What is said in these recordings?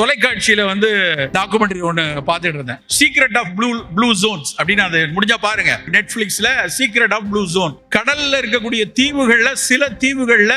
தொலைக்காட்சியில வந்து டாக்குமெண்ட்ரி ஒன்று பார்த்துட்டு இருந்தேன். Secret of blue blue zones அப்படின்னு அது முடிஞ்சா பாருங்க. நெட்ஃபிளிக்ஸ்ல சீக்ரெட் ஆஃப் ப்ளூ ஜோன் கடல்ல இருக்கக்கூடிய தீவுகள்ல சில தீவுகள்ல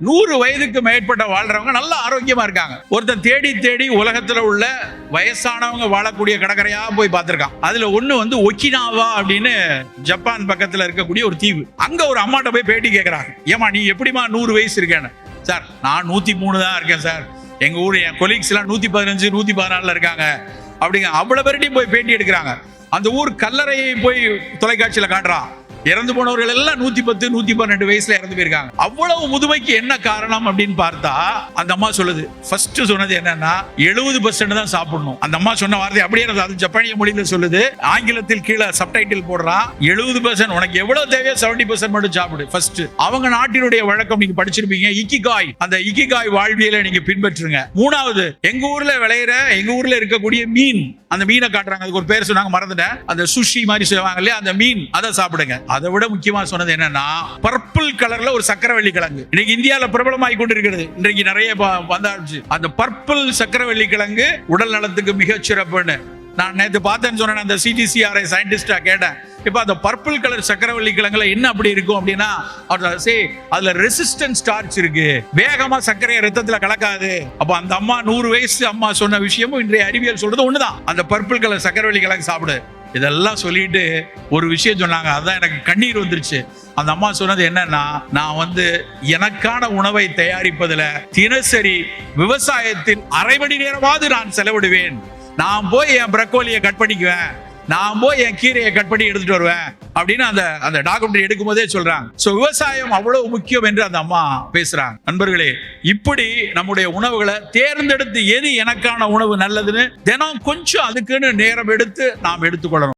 நூறு வயதுக்கு மேற்பட்ட வாழ்றவங்க நல்ல ஆரோக்கியமா இருக்காங்க. ஒருத்தன் தேடி தேடி உலகத்துல உள்ள வயசானவங்க வாழக்கூடிய கடற்கரையா போய் பார்த்திருக்கான். அதுல ஒண்ணு வந்து ஒக்கினாவா அப்படின்னு ஜப்பான் பக்கத்துல இருக்கக்கூடிய ஒரு தீவு. அங்க ஒரு அம்மாட்ட போய் பேட்டி கேட்கறாங்க ஏமா நீ எப்படிமா நூறு வயசு இருக்கேன்னு? சார் நான் நூத்தி மூணு தான் இருக்கேன் சார். எங்க ஊர் என் கொலீக்ஸ் எல்லாம் நூத்தி பதினஞ்சு நூத்தி பதினாலுல இருக்காங்க. அப்படிங்க அவ்வளவு பேர்ட்டையும் போய் பேட்டி எடுக்கிறாங்க. அந்த ஊர் கல்லறையை போய் தொலைக்காட்சியில காட்டுறான். இறந்து போனவர்கள் எல்லாம் நூத்தி பத்து நூத்தி பன்னெண்டு வயசுல இறந்து போயிருக்காங்க. அவ்வளவு முதுமைக்கு என்ன காரணம் அப்படின்னு பார்த்தா அந்த அம்மா சொல்லுது. ஃபர்ஸ்ட் சொன்னது என்னன்னா எழுபது பர்சன்ட் தான் சாப்பிடணும். அந்த அம்மா சொன்ன வார்த்தை அப்படியே அது ஜப்பானிய மொழியில சொல்லுது. ஆங்கிலத்தில் கீழே சப்டைட்டில் போடுறான். எழுபது பர்சன்ட் உனக்கு எவ்வளவு தேவையோ செவன்டி பர்சன்ட் மட்டும் சாப்பிடு ஃபர்ஸ்ட் அவங்க நாட்டினுடைய வழக்கம் நீங்க படிச்சிருப்பீங்க. இக்கிகாய். அந்த இக்கிகாய் வாழ்வியலை நீங்க பின்பற்றுங்க. மூணாவது எங்க ஊர்ல விளையிற எங்க ஊர்ல இருக்கக்கூடிய மீன். அந்த மீனை காட்டுறாங்க. அதுக்கு ஒரு பேர் சொன்னாங்க மறந்துட்டேன். அந்த சுஷி மாதிரி சொல்லுவாங்க இல்லையா? அந்த மீன் அதை சாப்பிடுங்க. அதை விட முக்கியமா சொன்னது என்னன்னா பர்பிள் கலர்ல ஒரு சக்கரவள்ளி கிழங்கு. இன்னைக்கு இந்தியால பிரபலமாய் கொண்டிருக்கிறது. இன்றைக்கு நிறைய வந்த வந்தாச்சு. அந்த பர்பிள் சக்கரவள்ளி கிழங்கு உடல் நலத்துக்கு மிகச் சிறப்புன்னு. நான் நேற்று பார்த்தேன்னு சொன்னேன் அந்த சிடிசிஆர்ஐ சயின்டிஸ்டாக கேட்டேன். இப்போ அந்த பர்பிள் கலர் சக்கரவள்ளி கிழங்குல என்ன அப்படி இருக்கும் அப்படின்னா அவர் சே அதுல ரெசிஸ்டன்ஸ் ஸ்டார்ச் இருக்கு. வேகமா சர்க்கரையை ரத்தத்துல கலக்காது. அப்போ அந்த அம்மா நூறு வயசு அம்மா சொன்ன விஷயமும் இன்றைய அறிவியல் சொல்றது ஒண்ணுதான். அந்த பர்பிள் கலர் சக்கரவள்ளி கிழங்கு சாப்பிடு. இதெல்லாம் சொல்லிட்டு ஒரு விஷயம் சொன்னாங்க. அதான் எனக்கு கண்ணீர் வந்துருச்சு. அந்த அம்மா சொன்னது என்னன்னா நான் வந்து எனக்கான உணவை தயாரிப்பதுல தினசரி விவசாயத்தில் அரை மணி நேரமாவது நான் செலவிடுவேன். நான் போய் என் பிரக்கோலியை கட் பண்ணிக்குவேன். நான் போய் என் கீரையை கட் பண்ணி எடுத்துட்டு வருவேன் அப்படின்னு அந்த அந்த டாக்குமெண்ட் எடுக்கும் போதே சொல்றாங்க. சோ விவசாயம் அவ்வளவு முக்கியம் என்று அந்த அம்மா பேசுறாங்க. நண்பர்களே இப்படி நம்முடைய உணவுகளை தேர்ந்தெடுத்து எது எனக்கான உணவு நல்லதுன்னு தினம் கொஞ்சம் அதுக்குன்னு நேரம் எடுத்து நாம் எடுத்துக்கொள்ளணும்.